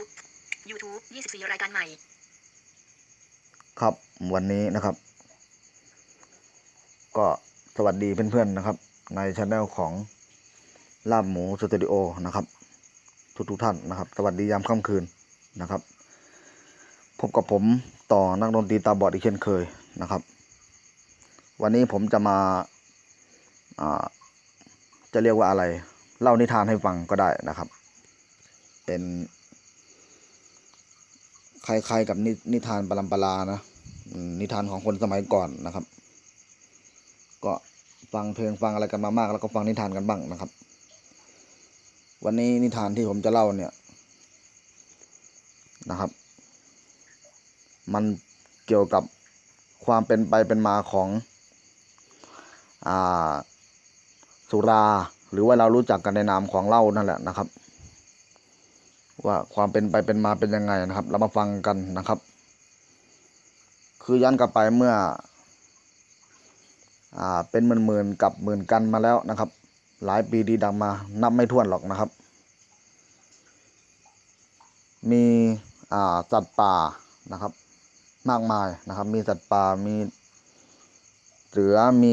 Facebook YouTube 24 รายการใหม่ ครับวันนี้นะครับ ก็สวัสดีเพื่อนๆนะครับ ในช anel ของลาบหมูสตูดิโอนะครับทุกทุกๆท่านนะครับ สวัสดียามค่ำคืนนะครับพบกับผมต่อนักดนตรีตาบอดอีกเช่นเคยนะครับ วันนี้ผมจะมาาจะเรียกว่าอะไร เล่านิทานให้ฟังก็ได้นะครับ เป็น ล้ายๆกับนินิทานปรัมปรานะนิทานของคนสมัยก่อนนะครับ ก็ฟังเพลงฟังอะไรกันมามาก แล้วก็ฟังนิทานกันบ้างนะครับ วันนี้นิทานที่ผมจะเล่าเนี่ยนะครับ มันเกี่ยวกับความเป็นไปเป็นมาของอ่าสุราหรือว่าเรารู้จักกันในนามของเหล้านั่นแหละนะครับ ว่าความเป็นไปเป็นมาเป็นยังไงนะครับ เรามาฟังกันนะครับ คือย้อนกลับไปเมื่อ อ่าเป็นหมื่นๆกับหมื่นกันมาแล้วนะครับ หลายปีดีดังมานับไม่ถ้วนหรอกนะครับ มีอ่าสัตว์ป่านะครับ มากมายนะครับ มีสัตว์ป่ามีเสือมี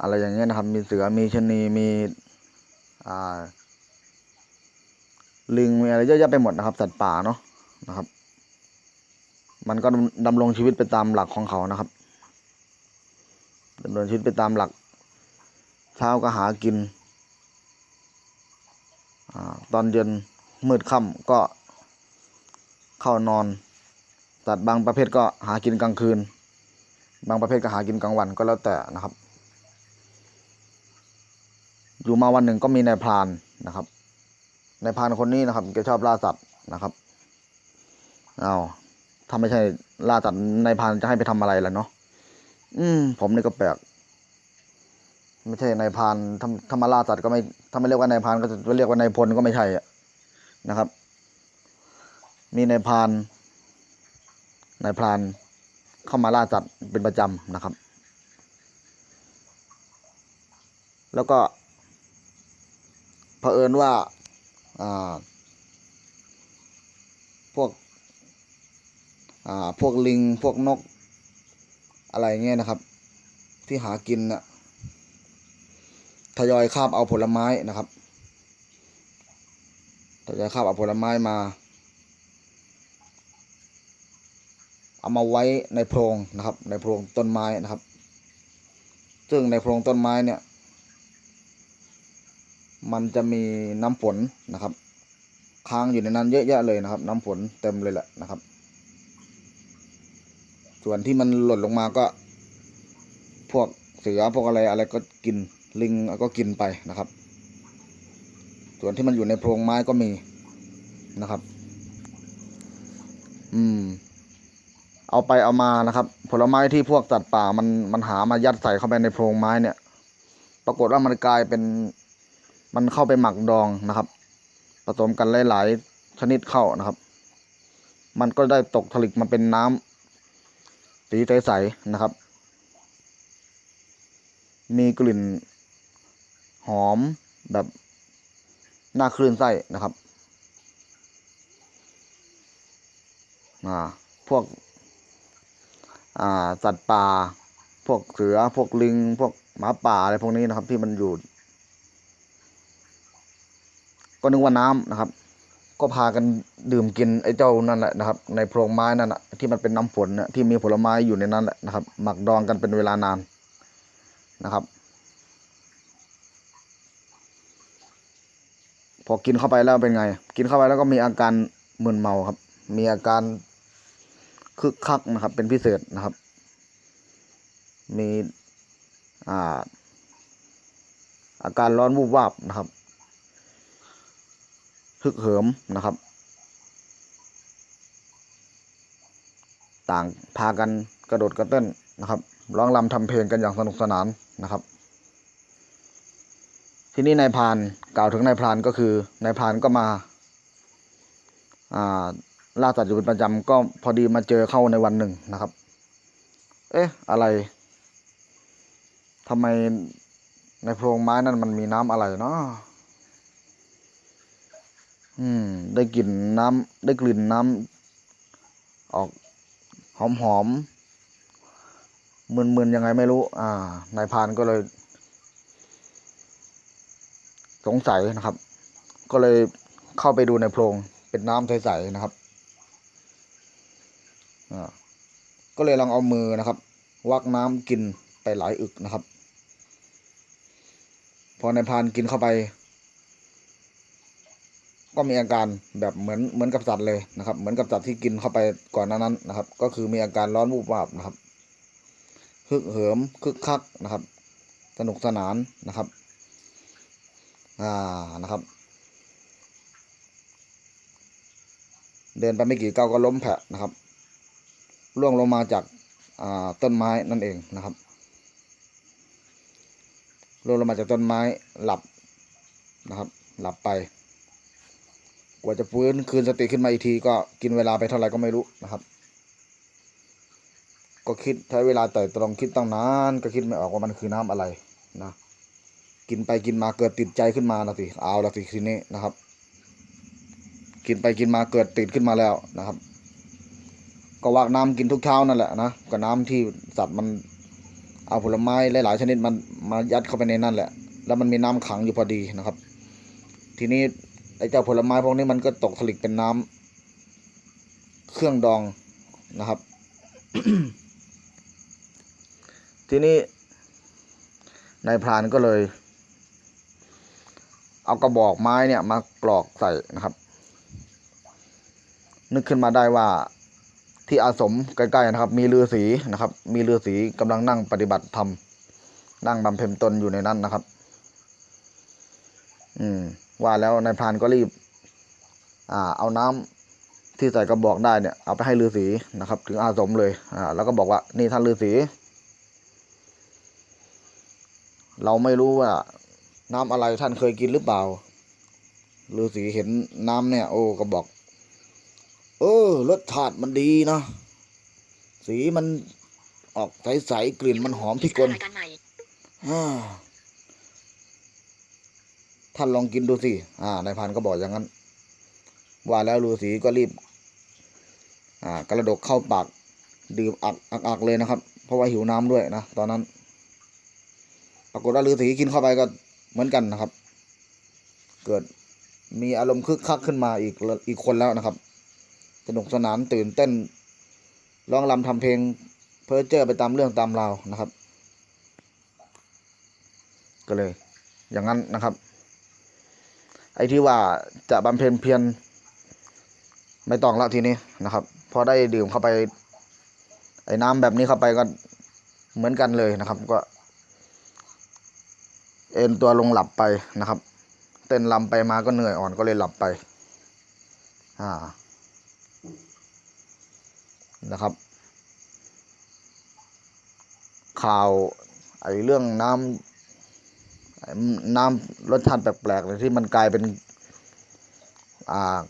อะไรอย่างเงี้ยนะครับ มีเสือมีชนีมีอ่า ลิงมีอะไรเยอะแยะไปหมดนะครับ สัตว์ป่าเนาะนะครับ มันก็ดำรงชีวิตไปตามหลักของเขานะครับดำรงชีวิตไปตามหลัก เช้าก็หากินอตอนเย็นมืดค่ำก็เข้านอนสัตว์บางประเภทก็หากินกลางคืน บางประเภทก็หากินกลางวันก็แล้วแต่นะครับ อยู่มาวันหนึ่งก็มีนายพรานนะครับ ในพานคนนี้นะครับแกชอบล่าสัตว์นะครับเอาถ้าไม่ใช่ล่าสัตว์ในพานจะให้ไปทำอะไรล่ะเนาะอืม ผมนี่ก็แปลกไม่ใช่นายพานทำทำมาล่าสัตว์ก็ไม่ถ้าไม่เรียกว่านายพานก็จะเรียกว่านายพลก็ไม่ใช่อะนะครับ มีนายพานนายพรานเข้ามาล่าสัตว์เป็นประจำนะครับ แล้วก็เผอิญว่า พวกพวกลิงพวกนกอะไรเงี้ยนะครับ ที่หากินน่ะทยอยคาบเอาผลไม้นะครับทยอยคาบเอาผลไม้มา เอามาไว้ในโพรงนะครับ ในโพรงต้นไม้นะครับ ซึ่งในโพรงต้นไม้เนี่ย มันจะมีน้ำฝนนะครับ ค้างอยู่ในนั้นเยอะแยะเลยนะครับ น้ำฝนเต็มเลยแหละนะครับ ส่วนที่มันหล่นลงมาก็ พวกเสือพวกอะไรอะไรก็กินลิงก็กินไปนะครับ ส่วนที่มันอยู่ในโพรงไม้ก็มีนะครับ อืม เอาไปเอามานะครับ ผลไม้ที่พวกสัตว์ป่ามันมันหามายัดใส่เข้าไปในโพรงไม้เนี่ย ปรากฏว่ามันกลายเป็น มันเข้าไปหมักดองนะครับ ผสมกันหลายๆชนิดเข้านะครับ มันก็ได้ตกผลึกมาเป็นน้ำสีใสๆนะครับ มีกลิ่นหอมแบบน่าคลื่นไส้นะครับอ่าพวกอ่าสัตว์ป่า พวกเสือ พวกลิง พวกหมาป่าอะไรพวกนี้นะครับ ที่มันอยู่ ก็นึกว่าน้ำนะครับ ก็พากันดื่มกินไอ้เจ้านั่นแหละนะครับ ในโพรงไม้นั่นแหะที่มันเป็นน้ำฝนนะที่มีผลไม้อยู่ในนั้นแหละนะครับ หมักดองกันเป็นเวลานานนะครับ พอกินเข้าไปแล้วเป็นไง กินเข้าไปแล้วก็มีอาการมึนเมาครับ มีอาการคึกคักนะครับ เป็นพิเศษนะครับ มีอ่าอาการร้อนวูบวาบนะครับ ฮึกเหิมนะครับ ต่างพากันกระโดดกระเต้นนะครับร้องรำทำเพลงกันอย่างสนุกสนานนะครับ ที่นี้นายพานกล่าวถึงนายพานก็คือนายพานก็มาอ่าล่าสัตว์อยู่เป็นประจำก็พอดีมาเจอเข้าในวันหนึ่งนะครับ เอ๊ะ อะไรทำไมในโพรงไม้นั่นมันมีน้ำอะไรเนาะ อืม ได้กลิ่นน้ำได้กลิ่นน้ำออกหอมหอมมึนมึนๆยังไงไม่รู้ อ่านายพานก็เลย สงสัยนะครับ ก็เลยเข้าไปดูในโพรงเป็นน้ำใสๆนะครับอ่าก็เลยลองเอามือนะครับ วักน้ำกินไปหลายอึกนะครับ พอนายพานกินเข้าไป ก็มีอาการแบบเหมือนเหมือนกับสัตว์เลยนะครับ เหมือนกับสัตว์ที่กินเข้าไปก่อนนั้นนะครับ ก็คือมีอาการร้อนวูบวาบนะครับฮึกเหิมคึกคักนะครับ สนุกสนานนะครับ อ่านะครับ เดินไปไม่กี่ก้าวก็ล้มแผะนะครับร่วงลงมาจากอ่าต้นไม้นั่นเองนะครับร่วงลงมาจากต้นไม้หลับนะครับ หลับไป กว่าจะฟื้นคืนสติขึ้นมาอีกทีก็กินเวลาไปเท่าไหร่ก็ไม่รู้นะครับ ก็คิดใช้เวลาแต่ตรองคิดตั้งนานก็คิดไม่ออกว่ามันคือน้ำอะไรนะกินไปกินมาเกิดติดใจขึ้นมาละสิเอาละสิทีนี้นะครับ กินไปกินมาเกิดติดขึ้นมาแล้วนะครับ ก็วากน้ำกินทุกเช้านั่นแหละนะก็น้ำที่สัตว์มันเอาผลไม้หลายๆชนิดมันมายัดเข้าไปในนั่นแหละ แล้วมันมีน้ำขังอยู่พอดีนะครับ ทีนี้ ไอ้เจ้าผลไม้พวกนี้มันก็ตกผลิตเป็นน้ำเครื่องดองนะครับ ทีนี้นายพรานก็เลย เอากระบอกไม้เนี่ยมากรอกใส่นะครับ นึกขึ้นมาได้ว่าที่อาสมใกล้ๆนะครับ มีฤาษีนะครับ มีฤาษีกำลังนั่งปฏิบัติธรรมนั่งบำเพ็ญตนอยู่ในนั้นนะครับ อืม ว่าแล้วนายพรานก็รีบอ่าเอาน้ำที่ใส่กระบอกได้เนี่ยเอาไปให้ฤาษีนะครับ ถึงอาสมเลยอ่าแล้วก็บอกว่านี่ท่านฤาษีเราไม่รู้ว่า น้ำอะไรท่านเคยกินหรือเปล่าฤาษีเห็นน้ำเนี่ย โอ้ก็บอก เออรสชาติมันดีนะสีมันออกใสๆกลิ่นมันหอมพิกลรายการใหม่อ่า ท่านลองกินดูสิอ่านายพันก็บอกอย่างนั้น ว่าแล้วฤาษีก็รีบ อ่ากระดกเข้าปากดื่มอักอักอักเลยนะครับ เพราะว่าหิวน้ำด้วยนะตอนนั้น ปรากฏว่าฤาษีกินเข้าไปก็เหมือนกันนะครับ เกิดมีอารมณ์คึกคักขึ้นมาอีกอีกคนแล้วนะครับ สนุกสนานตื่นเต้นร้องรำทำเพลงเพ้อเจ้อไปตามเรื่องตามราวนะครับ ก็เลย อย่างนั้นนะครับ ไอ้ที่ว่าจะบำเพ็ญเพียรไม่ต้องละทีนี้นะครับ พอได้ดื่มเข้าไป ไอ้น้ำแบบนี้เข้าไปก็เหมือนกันเลยนะครับ ก็ เอ็นตัวลงหลับไปนะครับ เต้นลำไปมาก็เหนื่อยอ่อนก็เลยหลับไป อ่า นะครับ ข่าวไอ้เรื่องน้ำ น้ำรสชาติแปลกๆเลยที่มันกลายเป็น อ่า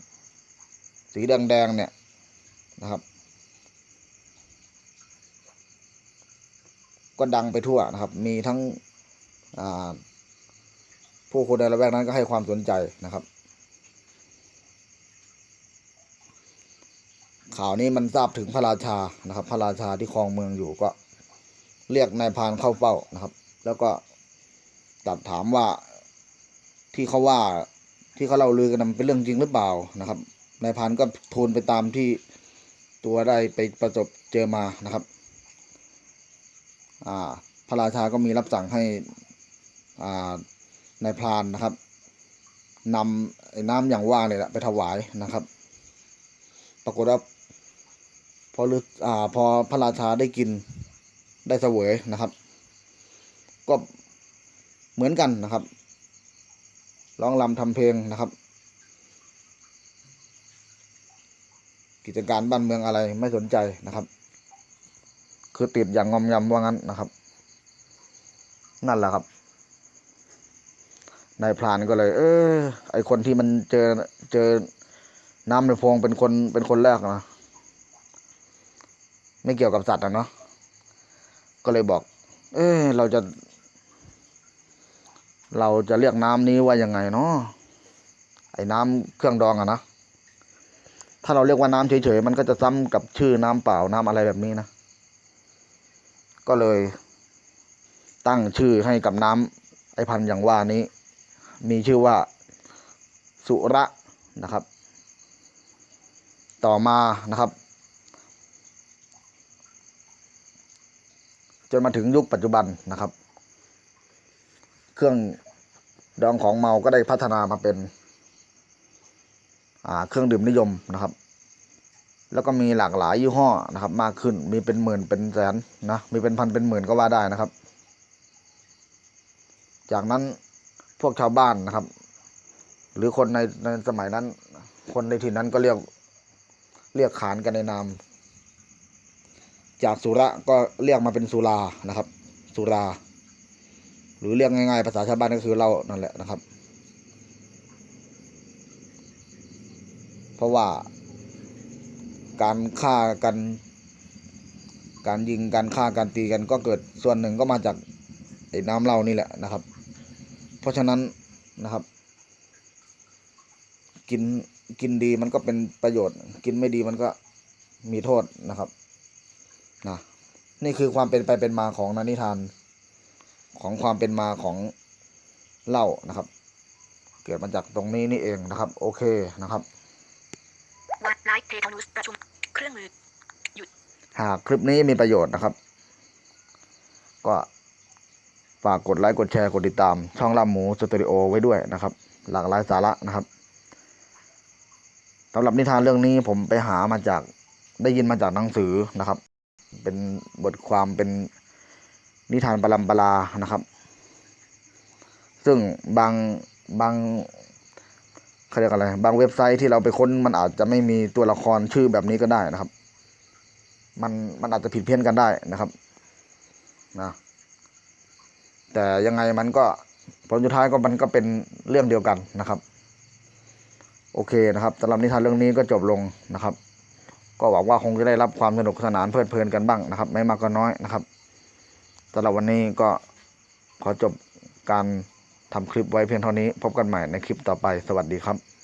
สีแดงๆเนี่ยนะครับ ก็ดังไปทั่วนะครับ มีทั้งผู้คนในละแวกนั้นก็ให้ความสนใจนะครับ ข่าวนี้มันทราบถึงพระราชานะครับ พระราชาที่ครองเมืองอยู่ก็ เรียกนายพรานเข้าเฝ้านะครับ แล้วก็ ตัดถามว่าที่เขาว่าที่เขาเล่าลือกันนั้นเป็นเรื่องจริงหรือเปล่านะครับนายพรานก็ทูลไปตามที่ตัวได้ไปประสบเจอมานะครับ อ่า พระราชาก็มีรับสั่งให้อ่านายพรานนะครับนำไอ้น้ำอย่างว่างเลยละไปถวายนะครับ ปรากฏว่าพอฤอ่าพอพระราชาได้กินได้เสวยนะครับ ก็ เหมือนกันนะครับ ร้องรำทำเพลงนะครับ กิจการบ้านเมืองอะไรไม่สนใจนะครับ คือติดอย่างงอมยำว่างั้นนะครับ นั่นแหละครับนายพรานก็เลย เออ ไอคนที่มันเจอเจอน้ำในโพงเป็นคนเป็นคนแรกนะไม่เกี่ยวกับสัตว์นะเนาะก็เลยบอก เออเราจะ เราจะเรียกน้ำนี้ว่ายังไงเนาะไอ้น้ำเครื่องดองอะนะถ้าเราเรียกว่าน้ำเฉยๆมันก็จะซ้ำกับชื่อน้ำเปล่าน้ำอะไรแบบนี้นะก็เลย ตั้งชื่อให้กับน้ำไอพันธุ์อย่างว่านี้ มีชื่อว่า สุระนะครับ ต่อมานะครับจนมาถึงยุคปัจจุบันนะครับ เครื่องดองของเมาก็ได้พัฒนามาเป็นเครื่องดื่มนิยมนะครับ แล้วก็มีหลากหลายยี่ห้อนะครับ มากขึ้นมีเป็นหมื่นเป็นแสนนะมีเป็นพันเป็นหมื่นก็ว่าได้นะครับ จากนั้นพวกชาวบ้านนะครับ หรือคนในในสมัยนั้น คนในถิ่นนั้นก็เรียกเรียกขานกันในนาม จากสุระก็เรียกมาเป็นสุรานะครับ สุรา หรือเรียกง่ายๆ ภาษาชาวบ้านก็คือเหล้านั่นแหละนะครับ เพราะว่า การฆ่ากัน การยิงการฆ่าการตีกันก็เกิดส่วนหนึ่งก็มาจากไอ้น้ำเหล้านี่แหละนะครับ เพราะฉะนั้นนะครับ กินกินดีมันก็เป็นประโยชน์ กินไม่ดีมันก็มีโทษนะครับนะนี่คือความเป็นไปเป็นมาของนานิทาน ของความเป็นมาของเหล้านะครับ เกิดมาจากตรงนี้นี่เองนะครับ โอเคนะครับวัดไลฟ์เพทานุสประชุมเครื่องมือหากคลิปนี้มีประโยชน์นะครับ ก็ฝากกดไลค์กดแชร์กดติดตาม ช่องลาบหมูสตูดิโอไว้ด้วยนะครับ หลากหลายสาระนะครับสำหรับนิทานเรื่องนี้ผมไปหามาจากได้ยินมาจากหนังสือนะครับ เป็นบทความเป็น นิทานปรัมปรานะครับ ซึ่งบางบางเขาเรียกอะไร บางเว็บไซต์ที่เราไปค้นมันอาจจะไม่มีตัวละครชื่อแบบนี้ก็ได้นะครับ มันมันอาจจะผิดเพี้ยนกันได้นะครับนะแต่ยังไงมันก็ผลสุดท้ายก็มันก็เป็นเรื่องเดียวกันนะครับ โอเคนะครับสำหรับนิทานเรื่องนี้ก็จบลงนะครับ ก็หวังว่าคงจะได้รับความสนุกสนานเพลิดเพลินกันบ้างนะครับ ไม่มากก็น้อยนะครับ สำหรับวันนี้ก็ขอจบการทำคลิปไว้เพียงเท่านี้ พบกันใหม่ในคลิปต่อไป สวัสดีครับ